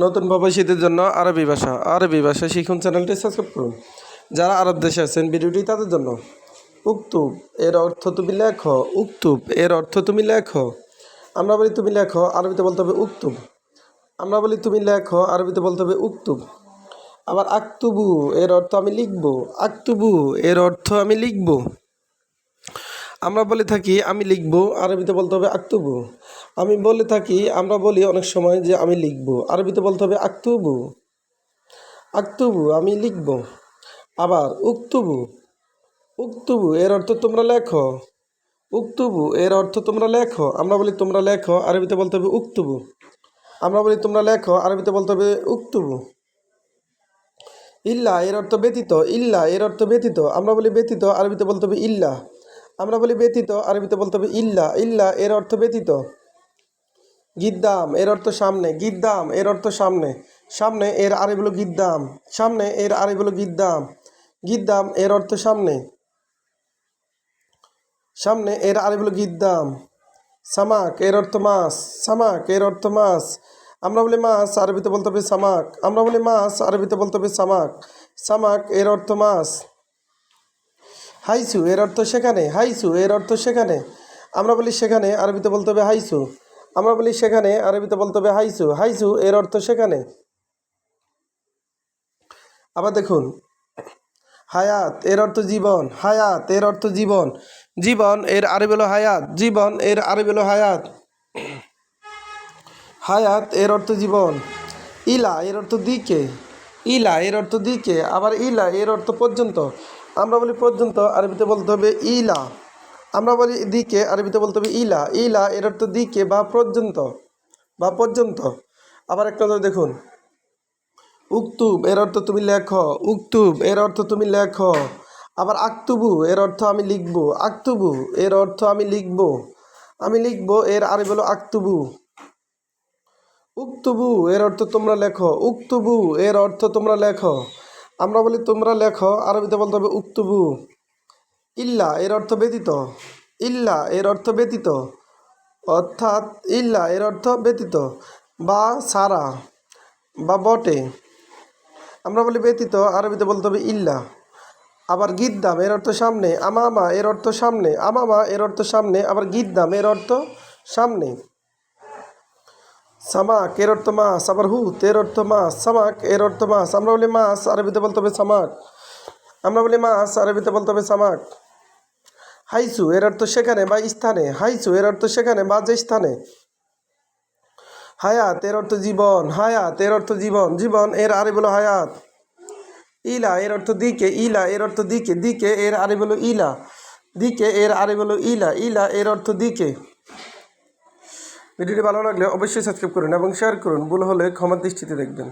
নতুন প্রবাসীদের জন্য আরবি ভাষা আরবি ভাষা শিখুন চ্যানেলটি সাবস্ক্রাইব করুন। যারা আরব দেশে আছেন, ভিডিওটি তাদের জন্য। উক্তুব এর অর্থ তুমি লেখো, উক্তুব এর অর্থ তুমি লেখো। আমরা বলি তুমি লেখো, আরবিতে বলতে হবে উক্তুব। আমরা বলি তুমি লেখো, আরবিতে বলতে হবে উক্তুব। আবার আক্তুবু এর অর্থ আমি লিখব। আক্তুবু এর অর্থ আমি লিখব। আমরা বলে থাকি, আমি লিখব, আরবিতে বলতে হবে আক্তুবু। আমি বলে থাকি, আমরা বলি অনেক সময় যে, আমি লিখব, আরবিতে বলতে হবে আক্তুবু। আক্তুবু, আমি লিখব। আবার, উক্তুবু। উক্তুবু এর অর্থ তোমরা লেখো। উক্তুবু এর অর্থ তোমরা লেখো। আমরা বলি, তোমরা লেখো, আরবিতে বলতে হবে উক্তুবু। আমরা বলি, তোমরা লেখো, আরবিতে বলতে হবে উক্তুবু। ইল্লা এর অর্থ ব্যতীত। ইল্লা এর অর্থ ব্যতীত। আমরা বলি, ব্যতীত আরবিতে বলতে হবে ইল্লা। আমরা বলি ব্যতীত, আরবিতে বলতে হবে ইল্লা। ইল্লা এর অর্থ ব্যতীত। গিদ্দাম এর অর্থ সামনে। গিদ্দাম এর অর্থ সামনে। সামনে এর আরে বলো গিদ্দাম। সামনে এর আরে বলো গিদ্দাম। গিদ্দাম এর অর্থ সামনে। সামনে এর আরে বলো গিদ্দাম। সামাক এর অর্থ মাছ। সামাক এর অর্থ মাছ। আমরা বলি মাছ, আরবিতে বলতে হবে সামাক। আমরা বলি মাছ, আরবিতে বলতে হবে সামাক। সামাক এর অর্থ মাছ। হাইসু, এর অর্থ সেখানে। হাইসু, এর অর্থ সেখানে। আমরা বলি সেখানে, আরবিতে বলতে হবে হাইসু। আমরা বলি সেখানে, আরবিতে বলতে হবে হাইসু। হাইসু, এর অর্থ সেখানে। আবার দেখুন। হায়াত, এর অর্থ জীবন। হায়াত, এর অর্থ জীবন। জীবন, এর আরবি হায়াত। জীবন, এর আরবি হায়াত। হায়াত, এর অর্থ জীবন। ইলা, এর অর্থ দিকে। ইলা, এর অর্থ দিকে। আবার ইলা, এর অর্থ পর্যন্ত। আমরা বলি পর্যন্ত, আরবিতে বলতে হবে ইলা। আমরা বলি দিকে, আরবিতে বলতে হবে ইলা। ইলা এর অর্থ দিকে বা পর্যন্ত বা পর্যন্ত। আবার একটা দেখুন। উক্তুব এর অর্থ তুমি লেখো। উক্তুব এর অর্থ তুমি লেখো। আবার আক্তুবু এর অর্থ আমি লিখব। আক্তুবু এর অর্থ আমি লিখব। আমি লিখব, এর আরবি হলো আক্তুবু। উক্তুবু এর অর্থ তোমরা লেখো। উক্তুবু এর অর্থ তোমরা লেখো। আমরা বলি, তোমরা লেখো, আরবিতে বলতে হবে উক্তবু। ইল্লা, এর অর্থ ব্যতীত। ইল্লা, এর অর্থ ব্যতীত। অর্থাৎ ইল্লা, এর অর্থ ব্যতীত। বা, সারা। বা, বটে। আমরা বলি ব্যতীত, আরবিতে বলতে হবে ইল্লা। আবার গিদ্দাম, এর অর্থ সামনে। আমামা, এর অর্থ সামনে। আমামা, এর অর্থ সামনে। আবার গিদ্দাম, এর অর্থ সামনে। সামাক এর অর্থ মাছ আবার হুত এর অর্থ মাছ সামাক এর অর্থ মাছ আমরা বলি মাছ আরবিতে বলতে হবে সামাক। আমরা বলি মাছ আরবিতে বলতে হবে সামাক। হাইসু, এর অর্থ সেখানে বা স্থানে। হাইসু, এর অর্থ সেখানে বা যে স্থানে। হায়াত, এর অর্থ জীবন। হায়াত, এর অর্থ জীবন। জীবন, এর আরে বলো হায়াত। ইলা, এর অর্থ দিকে। ইলা, এর অর্থ দিকে। দিকে, এর আরে বলো ইলা। দিকে, এর আরে বলো ইলা। ইলা, এর অর্থ দিকে। ভিডিওটি ভালো লাগলে অবশ্যই সাবস্ক্রাইব করুন এবং শেয়ার করুন। ভুল হলে ক্ষমার দৃষ্টিতে দেখবেন।